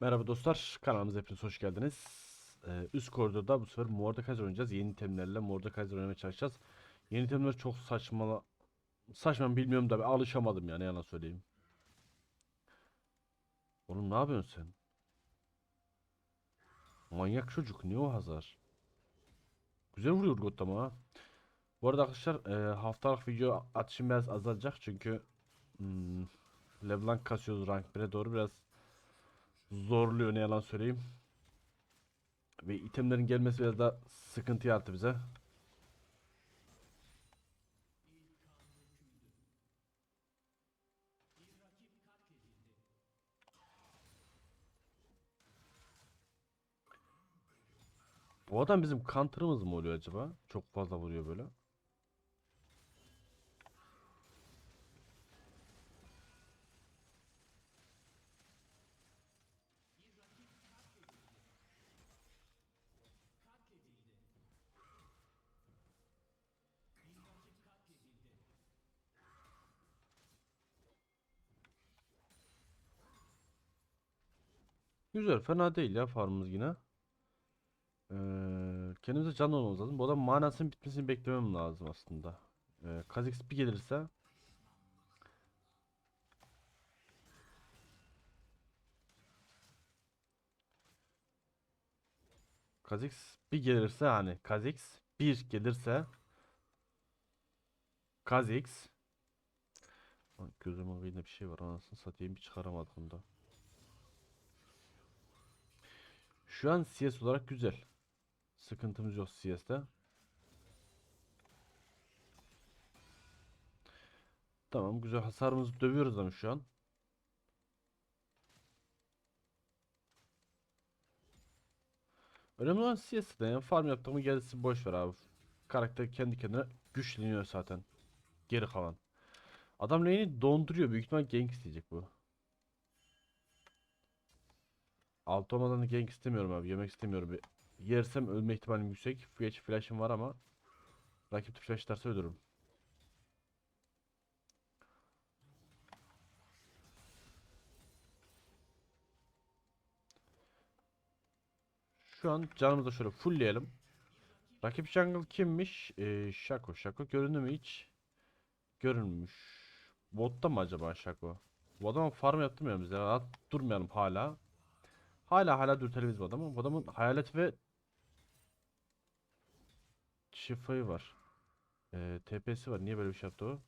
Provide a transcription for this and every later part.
Merhaba dostlar, kanalımıza hepiniz hoş geldiniz. Ee, üst koridorda bu sefer Mordekaiser oynayacağız. Yeni itemlerle Mordekaiser oynamaya çalışacağız. Yeni itemler çok saçma, saçma bilmiyorum da alışamadım yani yalan söyleyeyim. Oğlum ne yapıyorsun sen? Manyak çocuk, niye o hazar? Güzel vuruyor Urgot ama ha. Bu arada arkadaşlar e, haftalık video atışım biraz azalacak çünkü hmm, Leblanc kasıyoruz rank 1'e doğru biraz zorluyor ne yalan söyleyeyim. Ve itemlerin gelmesi biraz da sıkıntı yarattı bize. Bu adam bizim counter'ımız mı oluyor acaba? Çok fazla vuruyor böyle. Güzel, fena değil ya farmımız yine. Ee, kendimize can olmamız lazım. Bu adam manasının bitmesini beklemem lazım aslında. Ee, Kha'Zix bir gelirse Kha'Zix bir gelirse hani Kha'Zix bir gelirse Kha'Zix Lan Gözümün kıyında bir şey var anasını satayım bir çıkaramadım da. Şu an CS olarak güzel. Sıkıntımız yok CS'de. Tamam güzel hasarımızı dövüyoruz ama şu an. Önemli olan CS'de yani farm yaptığımı gerisi boş ver abi. Karakter kendi kendine güçleniyor zaten. Geri kalan. Adam lane'i donduruyor. Büyük ihtimal gank isteyecek bu. Altı olmadan da gank istemiyorum abi. Yemek istemiyorum. Bir yersem ölme ihtimalim yüksek. Flash flash'ım var ama rakip flash derse ölürüm. Şu an canımızı şöyle fullleyelim. Rakip jungle kimmiş? Ee, Shaco. Shaco göründü mü hiç? Görünmüş. Botta mı acaba Shaco? Bu adamın farm yaptırmıyor biz ya. Rahat durmayalım hala. Hala hala dürteriz bu adamı. Bu adamın hayalet ve şifayı var. Ee, TP'si var. Niye böyle bir şey yaptı o?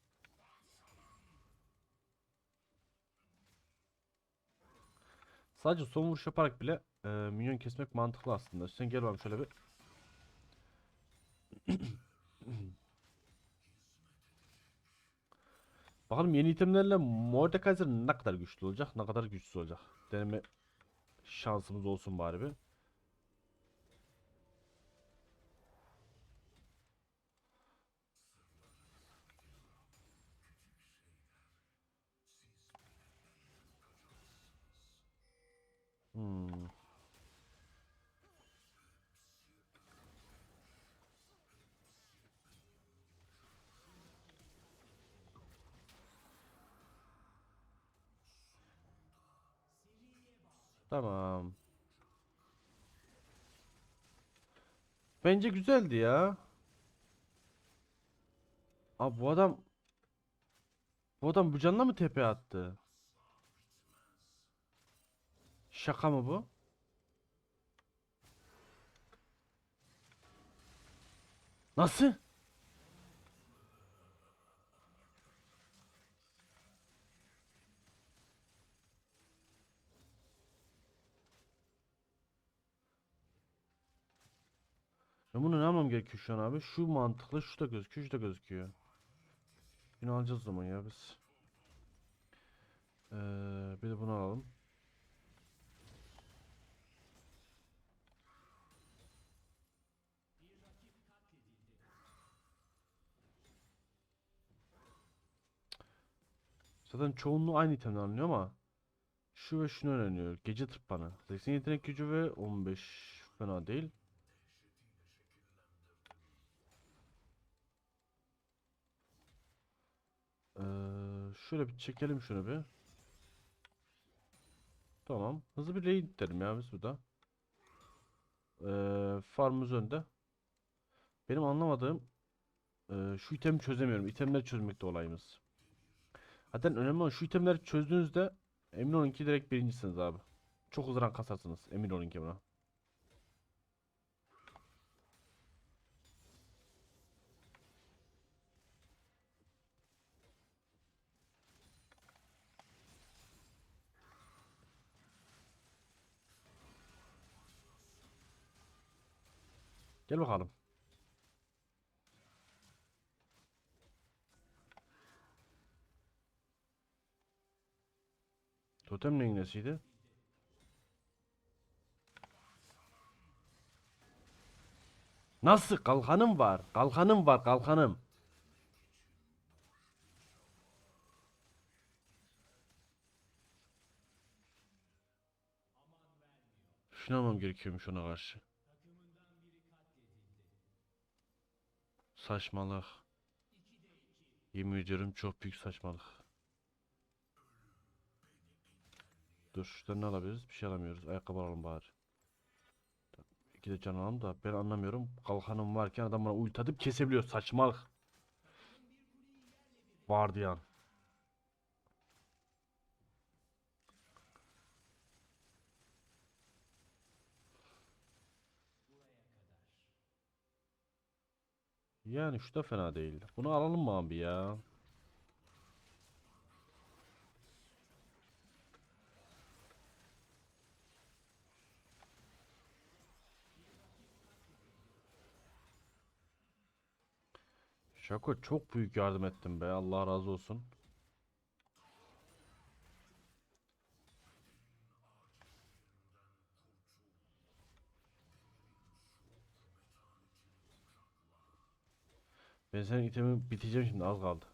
Sadece son vuruş yaparak bile e, minyon kesmek mantıklı aslında. Sen gel bakalım şöyle bir. Bakalım yeni itemlerle Mordekaiser ne kadar güçlü olacak, ne kadar güçsüz olacak. Deneme şansımız olsun bari bir. Hmm. Tamam. Bence güzeldi ya. Abi bu adam bu adam bu canla mı tepe attı? Şaka mı bu? Nasıl? Ben bunu ne yapmam gerekiyor şu an abi? Şu mantıklı, şu da gözüküyor, şu da gözüküyor. Yine alacağız zaman ya biz. Ee, bir de bunu alalım. Zaten çoğunluğu aynı itemden alınıyor ama şu ve şunu öğreniyor. Gece tırpanı. 80 yetenek gücü ve 15 fena değil. Şöyle bir çekelim şunu bir. Tamam. Hızlı bir raid derim ya biz burada. Ee, farmımız önde. Benim anlamadığım ee, şu itemi çözemiyorum. İtemleri çözmekte olayımız. Zaten önemli olan şu itemleri çözdüğünüzde emin olun ki direkt birincisiniz abi. Çok hızlı kasarsınız. Emin olun ki buna. Gel bakalım. Totem neyin? Nasıl? Kalkanım var. Kalkanım var. Kalkanım. Şunu almam gerekiyormuş ona karşı. Saçmalık. Yemin ediyorum çok büyük saçmalık. Dur şuradan ne alabiliriz? Bir şey alamıyoruz. Ayakkabı alalım bari. İki de can alalım da ben anlamıyorum. Kalkanım varken adam bana ult atıp kesebiliyor. Saçmalık. Vardiyan. Yani şu da fena değil. Bunu alalım mı abi ya? Şako çok büyük yardım ettin be. Allah razı olsun. Ben senin itemi biteceğim şimdi az kaldı.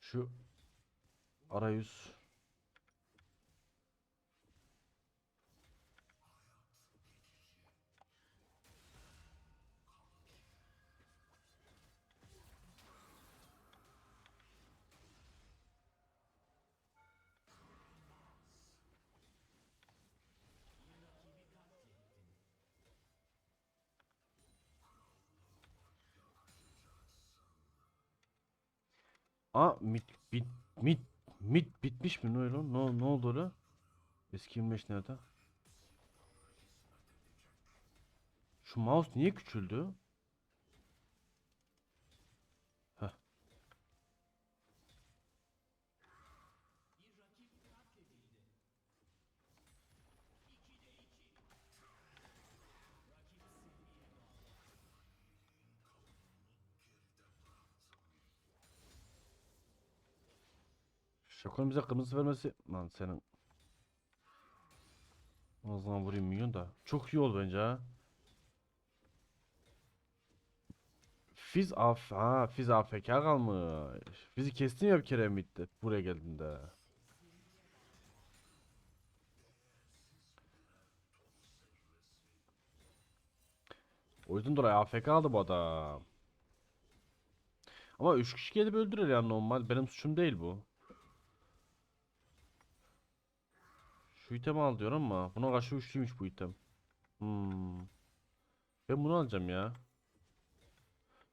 Şu arayüz Aa mit bit mit mit bitmiş mi ne öyle ne ne oldu öyle? Eski 25 nerede? Şu mouse niye küçüldü? Şakonun bize kırmızı vermesi lan senin Ağzına vurayım milyon da çok iyi oldu bence ha. Fiz af ha Fiz AFK kalmış. Fizi kestin ya bir kere midde buraya geldiğinde. O yüzden dolayı AFK kaldı bu adam. Ama 3 kişi gelip öldürür yani normal. Benim suçum değil bu. Şu itemi al diyorum ama buna karşı güçlüymüş bu item. Hmm. Ben bunu alacağım ya.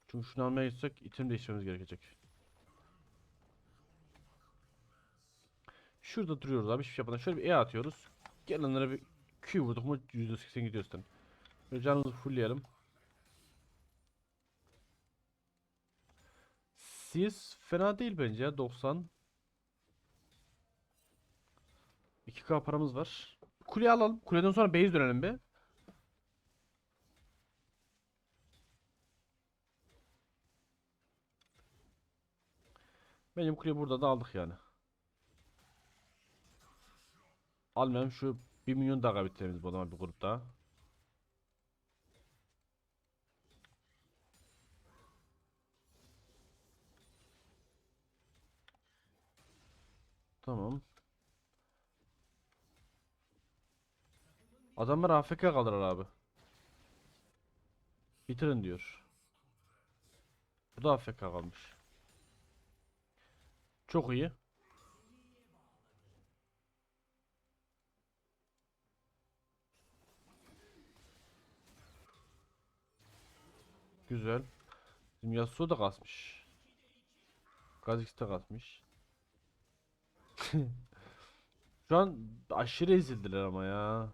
Çünkü şunu almaya gitsek item değiştirmemiz gerekecek. Şurada duruyoruz abi hiçbir şey yapmadan. Şöyle bir E atıyoruz. Gelenlere bir Q vurduk mu %80 gidiyor zaten. Böyle canımızı fullleyelim. Siz fena değil bence ya 90. 2K paramız var. Kuleyi alalım. Kuleden sonra base dönelim be. Benim kuleyi burada da aldık yani. Almayalım şu 1 milyon daha bitiririz bu zaman bir grupta. Tamam. Adamlar AFK kaldılar abi. Bitirin diyor. Bu da AFK kalmış. Çok iyi. Güzel. Bizim Yasuo da kasmış. Kha'Zix de kasmış. Şu an aşırı ezildiler ama ya.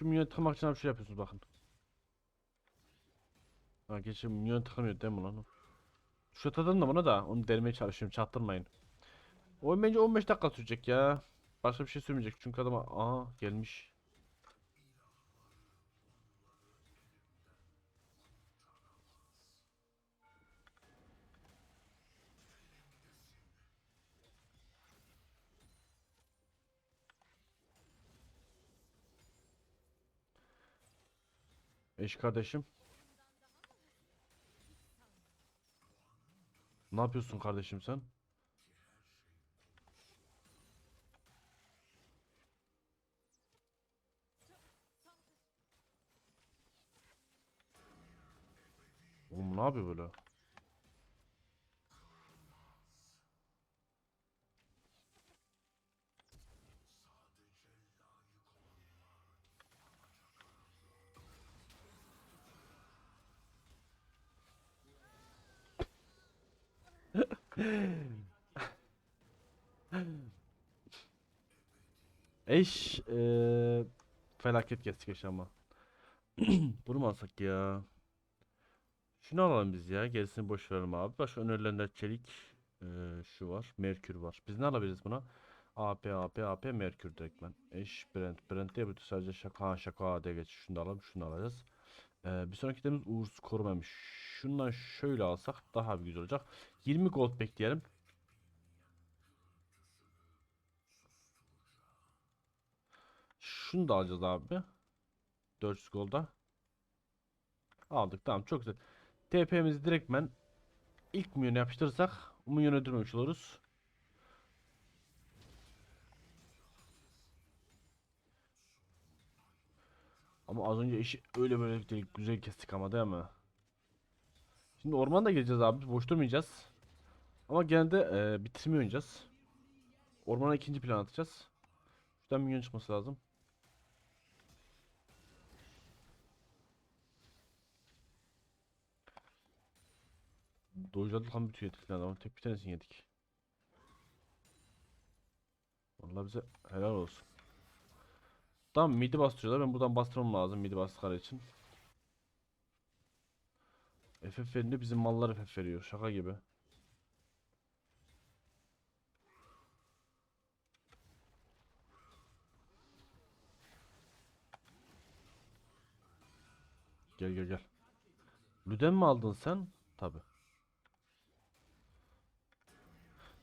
Şu minyon tıkamak için bir şey yapıyorsunuz bakın. Ha geçen minyon tıkamıyor değil mi lan? Şu atadım da buna da onu denemeye çalışıyorum çaktırmayın. Oyun bence 15 dakika sürecek ya. Başka bir şey sürmeyecek çünkü adama aha gelmiş. Eş kardeşim. Ne yapıyorsun kardeşim sen? Oğlum ne yapıyor böyle? Eş eee, felaket kestik eş ama. Bunu mu alsak ya? Şunu alalım biz ya. Gerisini boş verelim abi. Başka önerilenler çelik. eee, şu var. Merkür var. Biz ne alabiliriz buna? AP, AP, AP, Merkür direktmen. Eş, Brent. Brent diye bütün sadece şaka, şaka AD geç. Şunu da alalım. Şunu alacağız. Eee, bir sonraki demimiz uğursuz korumamış. Şundan şöyle alsak daha bir güzel olacak. 20 gold bekleyelim. Şunu da alacağız abi. 400 golda. Aldık tamam çok güzel. TP'mizi direktmen ilk milyonu yapıştırırsak o milyonu öldürmemiş oluruz. Ama az önce işi öyle böyle güzel kestik ama değil mi? Şimdi ormanda gireceğiz abi. Boş durmayacağız. Ama genelde e, bitirme oynayacağız. Ormana ikinci plan atacağız. Şuradan minyon çıkması lazım. Dojladık lan bütün yedik adamın. Tek bir tanesini yedik. Vallahi bize helal olsun. Tamam midi bastırıyorlar. Ben buradan bastırmam lazım midi bastıkları için. FF verince bizim mallar FF veriyor. Şaka gibi. Gel gel gel. Lüden mi aldın sen? Tabi.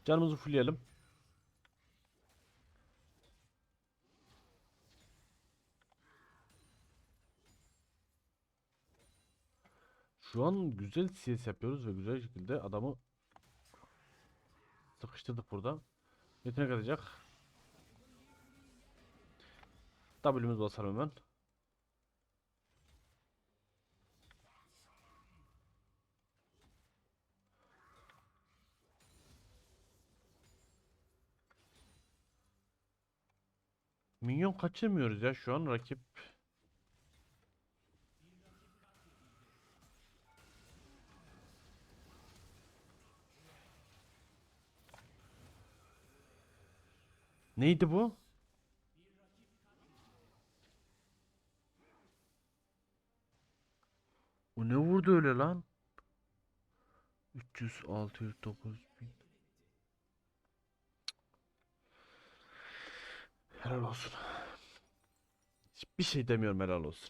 Canımızı fullleyelim. Şu an güzel CS yapıyoruz ve güzel şekilde adamı sıkıştırdık burada. Yetenek atacak. W'miz basar hemen. Minyon kaçırmıyoruz ya şu an rakip. Neydi bu? O ne vurdu öyle lan? 300, 600, 900 Helal olsun. Hiçbir şey demiyorum helal olsun.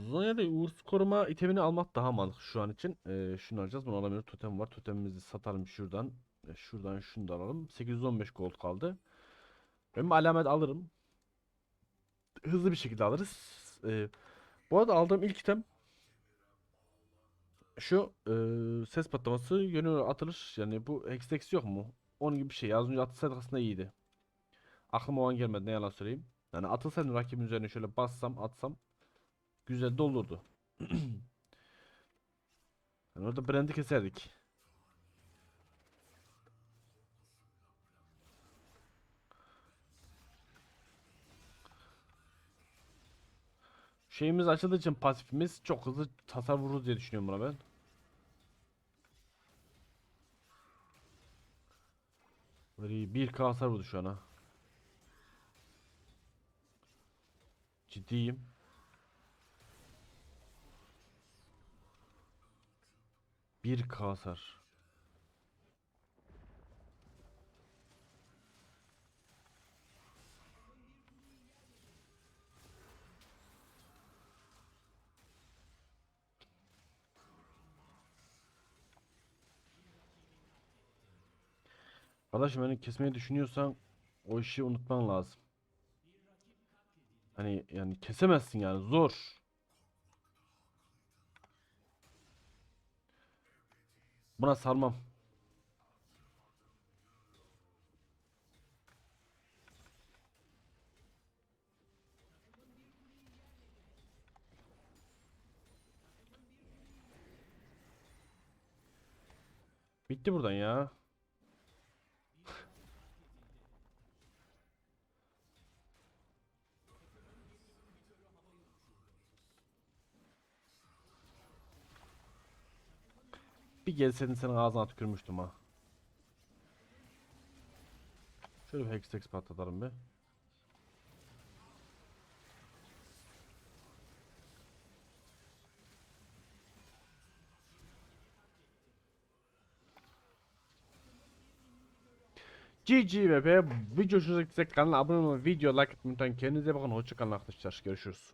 Zonya'da uğursuz koruma itemini almak daha mantıklı şu an için. Ee, şunu alacağız. Bunu alamıyoruz. Totem var. Totemimizi satalım şuradan. E, şuradan şunu da alalım. 815 gold kaldı. Ben alamet alırım. Hızlı bir şekilde alırız. Ee, bu arada aldığım ilk item şu eee, ses patlaması yönü atılış yani bu Hextex yok mu? Onun gibi bir şey. Az önce atılsaydı aslında iyiydi. Aklıma o an gelmedi ne yalan söyleyeyim. Yani atılsaydı rakibin üzerine şöyle bassam atsam güzel de olurdu. Yani orada Brand'i keserdik. Şeyimiz açıldığı için pasifimiz çok hızlı hasar vururuz diye düşünüyorum buna ben. Böyle 1k hasar vurdu şu an ha. Ciddiyim. Bir k Arkadaşım beni kesmeyi düşünüyorsan o işi unutman lazım. Hani yani kesemezsin yani zor. Buna sarmam. Bitti buradan ya. Bir gelseydin senin ağzına tükürmüştüm ha. Şöyle bir hextex patlatalım bir. GG ve video hoşunuza gitse kanala abone olmayı, video like atmayı unutmayın. Kendinize bakın. Hoşçakalın arkadaşlar. Görüşürüz.